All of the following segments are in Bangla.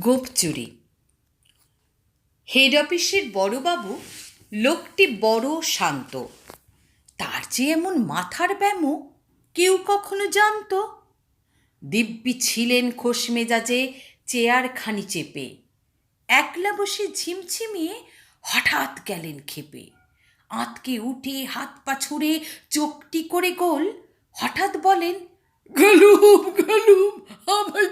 গোপ চুরি হেড অফিসের বড়বাবু লোকটি বড় শান্ত। তার যে এমন মাথার ব্যামো কেউ কখনো জানতো? দিব্যি ছিলেন খোশ মেজাজে চেয়ারখানি চেপে। একলা বসে ঝিমঝিমিয়ে হঠাৎ গেলেন খেপে। আঁতকে উঠে হাত পা ছুঁড়ে চোখটি করে গোল হঠাৎ বলেন, গেলুম গেলুম তোল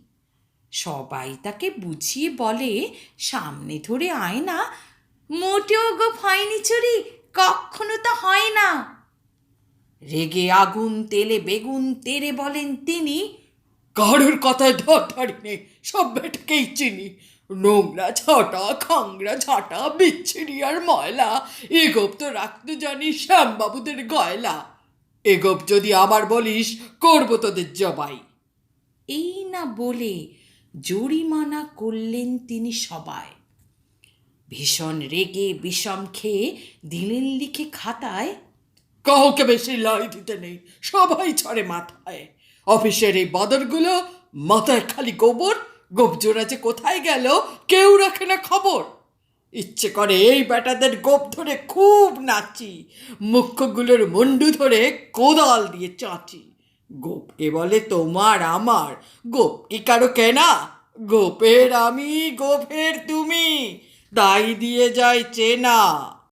সবাই তাকে বুঝিয়ে বলে, সামনে ধরে আয় না। মোটেও গোপ হয়নি চুরি, কখনো তো হয় না। রেগে আগুন তেলে বেগুন তেরে বলেন তিনি, কারোর কথায় ধর ধারি নেই সব বেটাকেই চিনি। নোংরা ছটা খাংরা ঝাঁটা, বিচ্ছিরি আর ময়লা এগোপ তো রাখতে জানি শ্যামবাবুদের গয়লা। এগোপ যদি আবার বলিস, করব তোদের জবাই। এই না বলে জরিমানা করলেন তিনি সবাই। ভীষণ রেগে বিষম খেয়ে দিলেন লিখে খাতায়, কাউকে বেশি লাই দিতে নেই, সবাই ছড়ে মাথায়। অফিসের এই বদরগুলো মাথায় খালি গোবর, গোপজোড়া যে কোথায় গেল কেউ রাখে না খবর। ইচ্ছে করে এই বেটাদের গোপ ধরে খুব নাচি মুখ্যগুলোর মুন্ডু ধরে কোদাল দিয়ে চাঁচি। গোপকে বলে তোমার আমার, গোপ এ কারও কেনা? গোপের আমি, গোপের তুমি, তাই দিয়ে যায় চেনা।